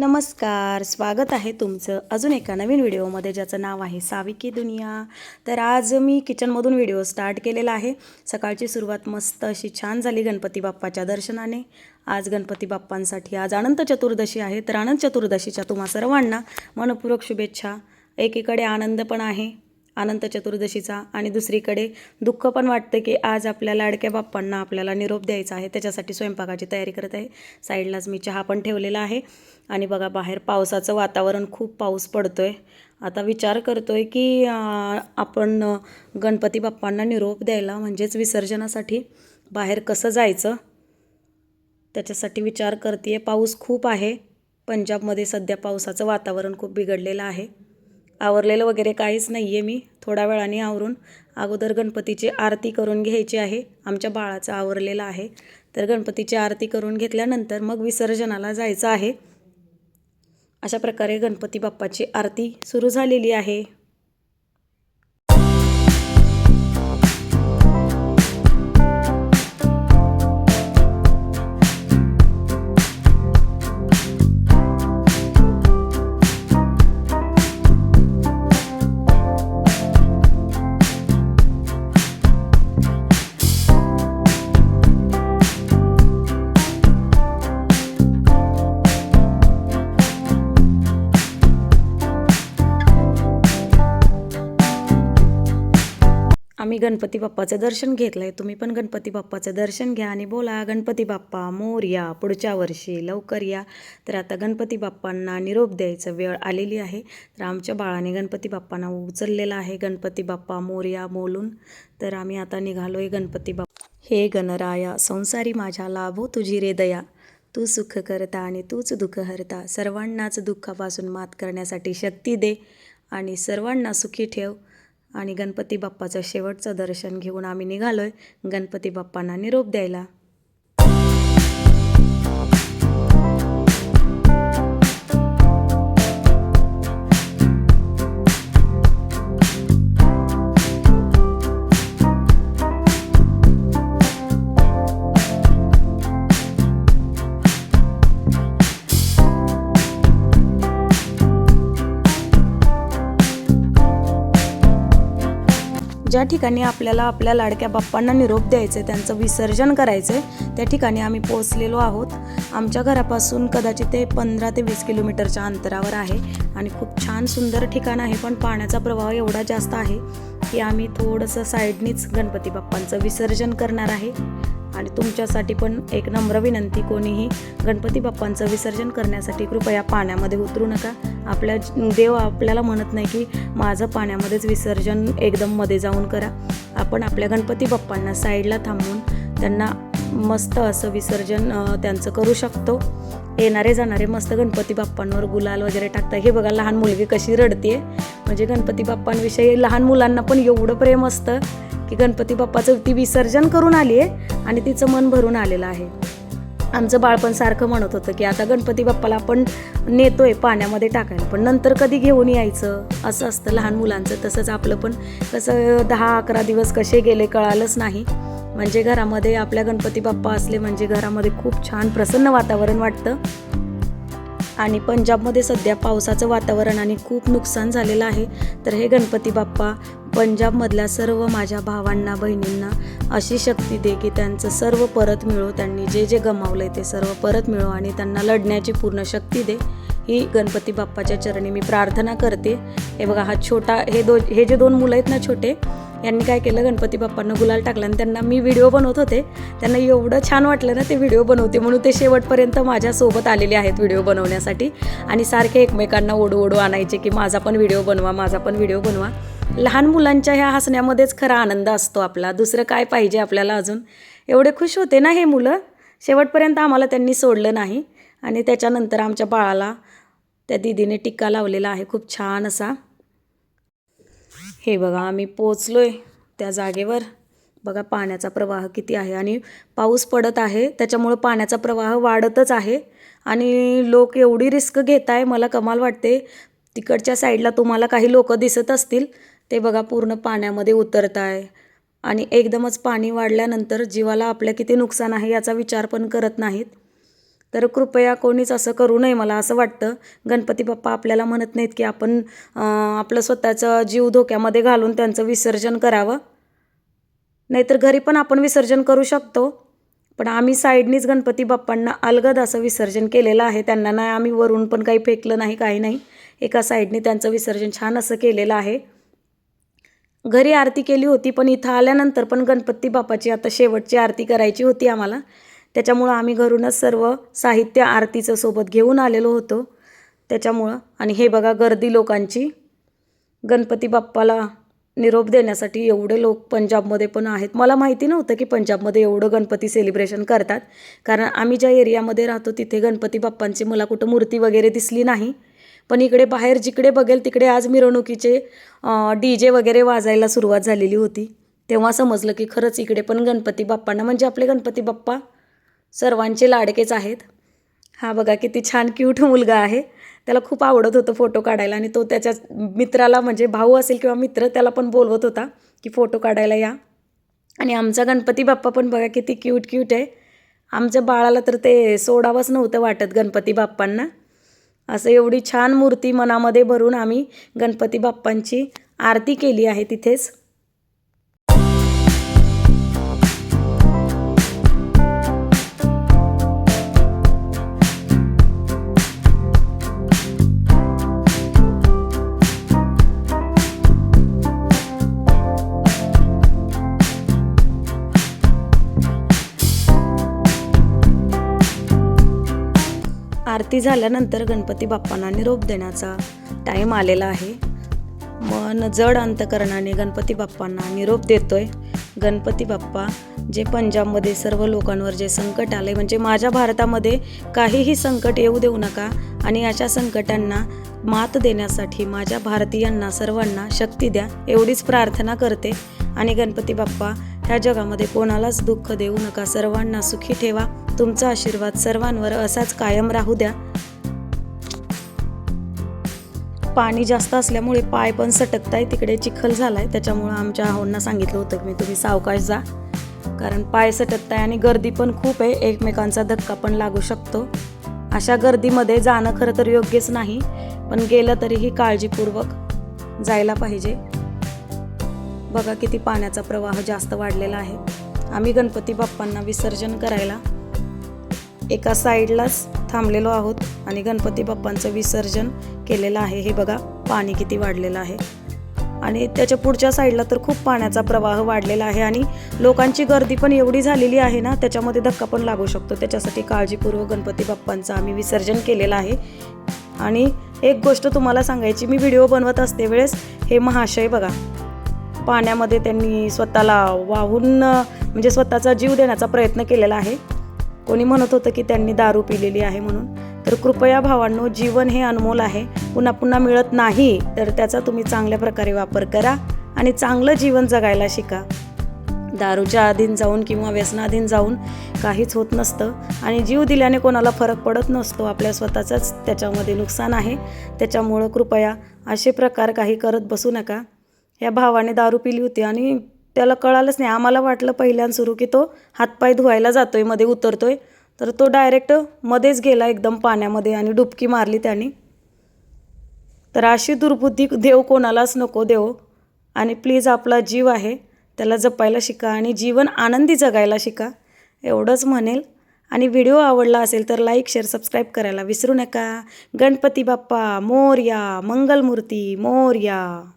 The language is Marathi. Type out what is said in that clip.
नमस्कार स्वागत आहे तुमचं अजून एका नवीन व्हिडिओमध्ये ज्याचं नाव आहे साविकी दुनिया. तर आज मी किचनमधून व्हिडिओ स्टार्ट केलेला आहे. सकाळची सुरुवात मस्त अशी छान झाली गणपती बाप्पाच्या दर्शनाने. आज गणपती बाप्पांसाठी आज अनंत चतुर्दशी आहे. तर अनंत चतुर्दशीच्या तुम्हा सर्वांना मनपूर्वक शुभेच्छा. एकीकडे आनंद पण आहे. अनंत चतुर्दशीचा. आणि दुसरीकडे दुःख पण वाटतं की आज आपल्या लाडक्या बाप्पांना आपल्याला निरोप द्यायचा आहे. त्याच्यासाठी स्वयंपाकाची तयारी करत आहे. साईडलाच मी चहा पण ठेवलेला आहे. आणि बघा बाहेर पावसाचं वातावरण खूप पाऊस पडतो आहे आता विचार करतो आहे की आपण गणपती बाप्पांना निरोप द्यायला म्हणजेच विसर्जनासाठी बाहेर कसं जायचं? त्याच्यासाठी विचार करते आहे पाऊस खूप आहे. पंजाबमध्ये सध्या पावसाचं वातावरण खूप बिघडलेलं आहे. आवरलेलं वगैरे काहीच नाही आहे मी. थोड्या वेळाने आवरून अगोदर गणपतीची आरती करून घ्यायची आहे. आमच्या बाळाचं आवरलेलं आहे. तर गणपतीची आरती करून घेतल्यानंतर मग विसर्जनाला जायचं आहे. अशा प्रकारे गणपती बाप्पाची आरती सुरू झालेली आहे. गणपती बाप्पाचं दर्शन घेतलं आहे तुम्ही पण गणपती बाप्पाचं दर्शन घ्या आणि बोला गणपती बाप्पा मोर या पुढच्या वर्षी लवकर या. तर आता गणपती बाप्पांना निरोप द्यायचं वेळ आलेली आहे. तर आमच्या बाळाने गणपती बाप्पांना उचललेला आहे. गणपती बाप्पा मोरया बोलून. तर आम्ही आता निघालो आहे गणपती बाप्पा. हे गणराया संसारी माझ्या लाभो तुझी रे दया. तू सुख करता आणि तूच दुःख हरता. सर्वांनाच दुःखापासून मात करण्यासाठी शक्ती दे आणि सर्वांना सुखी ठेव. आणि गणपती बाप्पाचं शेवटचं दर्शन घेऊन आम्ही निघालो आहे गणपती बाप्पांना निरोप द्यायला. ज्या ठिकाणी आपल्याला आपल्या लाडक्या बाप्पांना निरोप द्यायचं आहे त्यांचं विसर्जन करायचं आहे त्या ठिकाणी आम्ही पोचलेलो आहोत. आमच्या घरापासून कदाचित ते पंधरा ते वीस किलोमीटरच्या अंतरावर आहे आणि खूप छान सुंदर ठिकाण आहे पण पाण्याचा प्रवाह एवढा जास्त आहे की आम्ही थोडंसं साईडनीच गणपती बाप्पांचं विसर्जन करणार आहे. आणि तुमच्यासाठी पण एक नम्र विनंती कोणीही गणपती बाप्पांचं विसर्जन करण्यासाठी कृपया पाण्यामध्ये उतरू नका. आपल्या देव आपल्याला म्हणत नाही की माझं पाण्यामध्येच विसर्जन एकदम मध्ये जाऊन करा. आपण आपल्या गणपती बाप्पांना साईडला थांबून त्यांना मस्त असं विसर्जन त्यांचं करू शकतो. येणारे जाणारे मस्त गणपती बाप्पांवर गुलाल वगैरे टाकता. हे बघा लहान मुलगी कशी रडते म्हणजे गणपती बाप्पांविषयी लहान मुलांना पण एवढं प्रेम असतं की गणपती बाप्पाचं ती विसर्जन करून आली आहे आणि तिचं मन भरून आलेलं आहे. आमचं बाळपण सारखं म्हणत होतं की आता गणपती बाप्पाला आपण नेतोय पाण्यामध्ये टाकायला. पण नंतर कधी घेऊन यायचं? असं असतं लहान मुलांचं. तसंच आपलं पण कसं दहा अकरा दिवस कसे गेले कळालंच नाही. म्हणजे घरामध्ये आपल्या गणपती बाप्पा असले म्हणजे घरामध्ये खूप छान प्रसन्न वातावरण वाटतं. आणि पंजाबमध्ये सध्या पावसाचं वातावरण आणि खूप नुकसान झालेलं आहे. तर हे गणपती बाप्पा पंजाबमधल्या सर्व माझ्या भावांना बहिणींना अशी शक्ती दे की त्यांचं सर्व परत मिळो त्यांनी जे जे गमावलं आहे ते सर्व परत मिळो आणि त्यांना लढण्याची पूर्ण शक्ती दे. ही गणपती बाप्पाच्या चरणी मी प्रार्थना करते. हे बघा हा छोटा हे दो हे जे दोन मुलं आहेत ना छोटे यांनी काय केलं? गणपती बाप्पांना गुलाल टाकला आणि त्यांना मी व्हिडिओ बनवत होते. त्यांना एवढं छान वाटलं ना ते व्हिडिओ बनवते म्हणून ते शेवटपर्यंत माझ्यासोबत आलेले आहेत व्हिडिओ बनवण्यासाठी. आणि सारखे एकमेकांना ओढू ओढू आणायचे की माझा पण व्हिडिओ बनवा माझा पण व्हिडिओ बनवा. लहान मुलांच्या ह्या हसण्यामध्येच खरा आनंद असतो आपला. दुसरं काय पाहिजे आपल्याला अजून? एवढे खुश होते ना हे मुलं? शेवटपर्यंत आम्हाला त्यांनी सोडलं नाही. आणि त्याच्यानंतर आमच्या बाळाला त्या दिदीने टिक्का लावलेला आहे. खूप छान असा. हे बघा आम्ही पोचलो आहे त्या जागेवर. बघा पाण्याचा प्रवाह किती आहे. आणि पाऊस पडत आहे. त्याच्यामुळं पाण्याचा प्रवाह वाढतच आहे. आणि लोक एवढी रिस्क घेत आहे मला कमाल वाटते. तिकडच्या साईडला तुम्हाला काही लोक दिसत असतील. ते बघा पूर्ण पाण्यामध्ये उतरत आहे आणि एकदमच पाणी वाढल्यानंतर जीवाला आपल्या किती नुकसान आहे याचा विचार पण करत नाहीत. तर कृपया कोणीच असं करू नये मला असं वाटतं. गणपती बाप्पा आपल्याला म्हणत नाहीत की आपण आपलं स्वतःचा जीव धोक्यामध्ये घालून त्यांचं विसर्जन करावं. नाहीतर घरी पण आपण विसर्जन करू शकतो. पण आम्ही साईडनीच गणपती बाप्पांना अलगद असं विसर्जन केलेलं आहे. त्यांना नाही आम्ही वरून पण काही फेकलं नाही काही नाही. एका साईडने त्यांचं विसर्जन छान असं केलेलं आहे. घरी आरती केली होती पण इथं आल्यानंतर पण गणपती बाप्पाची आता शेवटची आरती करायची होती आम्हाला. त्याच्यामुळं आम्ही घरूनच सर्व साहित्य आरतीचं सोबत घेऊन आलेलो होतो. त्याच्यामुळं आणि हे बघा गर्दी लोकांची. गणपती बाप्पाला निरोप देण्यासाठी एवढे लोक पंजाबमध्ये पण आहेत. मला माहिती नव्हतं की पंजाबमध्ये एवढं गणपती सेलिब्रेशन करतात. कारण आम्ही ज्या एरियामध्ये राहतो तिथे गणपती बाप्पांची मला कुठं मूर्ती वगैरे दिसली नाही. पण इकडे बाहेर जिकडे बघेल तिकडे आज मिरवणुकीचे डी जे वगैरे वाजायला सुरुवात झालेली होती. तेव्हा समजलं की खरंच इकडे पण गणपती बाप्पांना म्हणजे आपले गणपती बाप्पा सर्वांचे लाडकेच आहेत. हा बघा किती छान क्यूट मुलगा आहे. त्याला खूप आवडत होतं फोटो काढायला आणि तो त्याच्या मित्राला म्हणजे भाऊ असेल किंवा मित्र त्याला पण बोलवत होता की फोटो काढायला या. आणि आमचा गणपती बाप्पा पण बघा किती क्यूट क्यूट आहे. आमच्या बाळाला तर ते सोडावंच नव्हतं वाटत गणपती बाप्पांना. असं एवढी छान मूर्ती मनामध्ये भरून आम्ही गणपती बाप्पांची आरती केली आहे तिथेच. आरती झाल्यानंतर गणपती बाप्पांना निरोप देण्याचा टाईम आलेला आहे. मन जड अंतकरणाने गणपती बाप्पांना निरोप देतोय. गणपती बाप्पा जे पंजाबमध्ये सर्व लोकांवर जे संकट आले म्हणजे माझ्या भारतामध्ये काहीही संकट येऊ देऊ नका आणि अशा संकटांना मात देण्यासाठी माझ्या भारतीयांना सर्वांना शक्ती द्या एवढीच प्रार्थना करते. आणि गणपती बाप्पा ह्या जगामध्ये कोणालाच दुःख देऊ नका सर्वांना सुखी ठेवा. तुमचा आशीर्वाद सर्वांवर असाच कायम राहू द्या. पाणी जास्त असल्यामुळे पाय पण सटकताय तिकडे चिखल झालाय त्याच्यामुळं आमच्या आहोंना सांगितलं होतं की मी तुम्ही सावकाश जा. कारण पाय सटकताय आणि गर्दी पण खूप आहे एकमेकांचा धक्का पण लागू शकतो. अशा गर्दीमध्ये जाणं खरं तर योग्यच नाही पण गेलं तरीही काळजीपूर्वक जायला पाहिजे. बघा किती पाण्याचा प्रवाह जास्त वाढलेला आहे. आम्ही गणपती बाप्पांना विसर्जन करायला एका साईडलाच थांबलेलो आहोत आणि गणपती बाप्पांचं विसर्जन केलेलं आहे. हे बघा पाणी किती वाढलेलं आहे. आणि त्याच्या पुढच्या साईडला तर खूप पाण्याचा प्रवाह वाढलेला आहे आणि लोकांची गर्दी पण एवढी झालेली आहे ना त्याच्यामध्ये धक्का पण लागू शकतो. त्याच्यासाठी काळजीपूर्वक गणपती बाप्पांचं आम्ही विसर्जन केलेलं आहे. आणि एक गोष्ट तुम्हाला सांगायची मी व्हिडिओ बनवत असते वेळेस हे महाशय बघा पाण्यामध्ये त्यांनी स्वतःला वाहून म्हणजे स्वतःचा जीव देण्याचा प्रयत्न केलेला आहे. कोणी म्हणत होतं की त्यांनी दारू पिलेली आहे म्हणून. तर कृपया भावांनो जीवन हे अनमोल आहे. पुन्हा पुन्हा मिळत नाही तर त्याचा तुम्ही चांगल्या प्रकारे वापर करा आणि चांगलं जीवन जगायला शिका. दारूच्या अधीन जाऊन किंवा व्यसनाधीन जाऊन काहीच होत नसतं आणि जीव दिल्याने कोणाला फरक पडत नसतो. आपल्या स्वतःचंच त्याच्यामध्ये नुकसान आहे. त्याच्यामुळं कृपया असे प्रकार काही करत बसू नका. या भावाने दारू पिली होती आणि त्याला कळालंच नाही. आम्हाला वाटलं पहिल्यान सुरू की तो हातपाय धुवायला जातोयमध्ये उतरतोय. तर तो डायरेक्ट मध्येच गेला एकदम पाण्यामध्ये आणि डुबकी मारली त्याने. तर अशी दुर्बुद्धी देव कोणालाच नको देव. आणि प्लीज आपला जीव आहे त्याला जपायला शिका आणि जीवन आनंदी जगायला शिका. एवढंच म्हणेल. आणि व्हिडिओ आवडला असेल तर लाईक शेअर सबस्क्राईब करायला विसरू नका. गणपती बाप्पा मोर्या मंगलमूर्ती मोर्या.